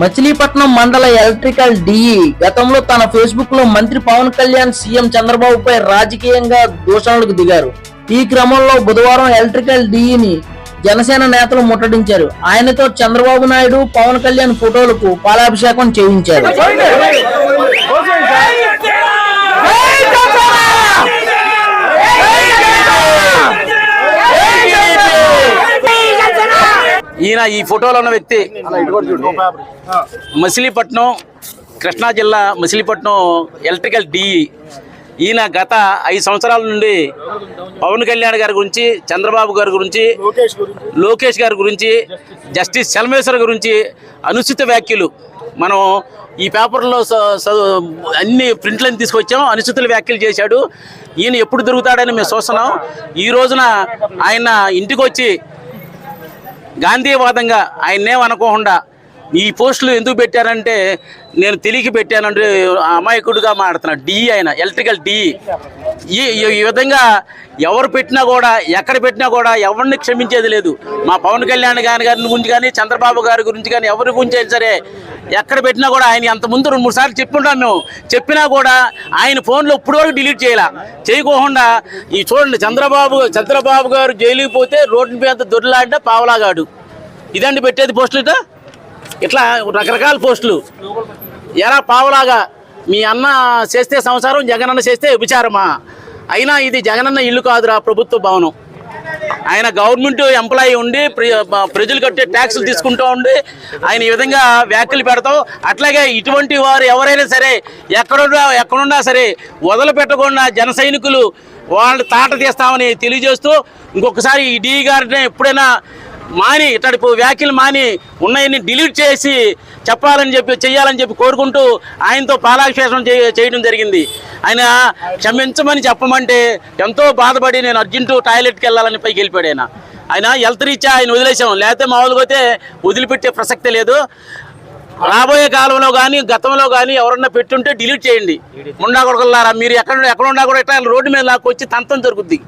మచిలీపట్నం మండల electrical DE గతంలో తన ఫేస్బుక్లో మంత్రి పవన్ కళ్యాణ్ సీఎం చంద్రబాబుపై రాజకీయంగా దూషణలకు దిగారు. ఈ క్రమంలో బుధవారం ఎలక్ట్రికల్ డిఈని జనసేన నేతలు ముట్టడించారు. ఆయనతో చంద్రబాబు నాయుడు పవన్ కళ్యాణ్ ఫోటోలకు పాలాభిషేకం చేయించారు. ఈయన ఈ ఫోటోలో ఉన్న వ్యక్తి మచిలీపట్నం కృష్ణా జిల్లా మచిలీపట్నం ఎలక్ట్రికల్ డిఈ ఈయన గత ఐదు సంవత్సరాల నుండి పవన్ కళ్యాణ్ గారి గురించి చంద్రబాబు గారి గురించి లోకేష్ గారి గురించి జస్టిస్ చలమేశ్వర్ గురించి అనుచిత వ్యాఖ్యలు. మనం ఈ పేపర్లో అన్ని ప్రింట్లను తీసుకొచ్చాం అనుచితుల వ్యాఖ్యలు చేశాడు. ఈయన ఎప్పుడు దొరుకుతాడని మేము చూస్తున్నాం. ఈ రోజున ఆయన ఇంటికి వచ్చి గాంధీవాదంగా ఆయన్నేం అనుకోకుండా ఈ పోస్టులు ఎందుకు పెట్టారంటే నేను తెలియక పెట్టానంటే అమాయకుడిగా మాడుతున్నాడు డి ఆయన ఎలక్ట్రికల్ డి ఈ ఈ- విధంగా ఎవరు పెట్టినా కూడా ఎక్కడ పెట్టినా కూడా ఎవరిని క్షమించేది లేదు. మా పవన్ కళ్యాణ్ గారి గారి గురించి కానీ చంద్రబాబు గారి గురించి కానీ ఎవరి గురించి అయినా సరే ఎక్కడ పెట్టినా కూడా ఆయన అంత ముందు రెండు మూడు సార్లు చెప్పుంటాం మేము చెప్పినా కూడా ఆయన ఫోన్లో ఇప్పుడు వరకు డిలీట్ చేయాల. చేయకోకుండా ఈ చూడండి చంద్రబాబు చంద్రబాబు గారు జైలుకి పోతే రోడ్డు మీద దొరిలాంటే పావలాగాడు. ఇదండి పెట్టేది పోస్టులు ఇట్లా రకరకాల పోస్టులు. ఎలా పావలాగా మీ అన్న చేస్తే సంసారం జగనన్న చేస్తే విచారమా అయినా ఇది జగనన్న ఇల్లు కాదురా ప్రభుత్వ భవనం. ఆయన గవర్నమెంట్ ఎంప్లాయీ ఉండి ప్ర- ప్రజలు కట్టే ట్యాక్సులు తీసుకుంటూ ఉండి ఆయన ఈ విధంగా వ్యాఖ్యలు పెడతాం. అట్లాగే ఇటువంటి వారు ఎవరైనా సరే ఎక్కడున్నా ఎక్కడున్నా సరే వదలుపెట్టకుండా జన సైనికులు వాళ్ళు తాట తీస్తామని తెలియజేస్తూ ఇంకొకసారి ఈ డీ గారిని ఎప్పుడైనా మాని ఇట్లాంటి వ్యాఖ్యలు మాని ఉన్నాయని డిలీట్ చేసి చెప్పాలని చెప్పి చెయ్యాలని చెప్పి కోరుకుంటూ ఆయనతో పాలాభిషేకం చేయడం జరిగింది. ఆయన క్షమించమని చెప్పమంటే ఎంతో బాధపడి నేను అర్జెంటు టాయిలెట్కి వెళ్ళాలని పైకి వెళ్ళిపోయాడు ఆయన. ఆయన హెల్త్ రీత్యా ఆయన వదిలేసాం లేకపోతే మామూలుగా అయితే వదిలిపెట్టే ప్రసక్తే లేదు. రాబోయే కాలంలో కానీ గతంలో కానీ ఎవరన్నా పెట్టుంటే డిలీట్ చేయండి. ముండా కొడుకులారా మీరు ఎక్కడ ఎక్కడ ఉన్నా కూడా ఇట్లా రోడ్డు మీద లాక్కొచ్చి తంతం జరుగుద్ది.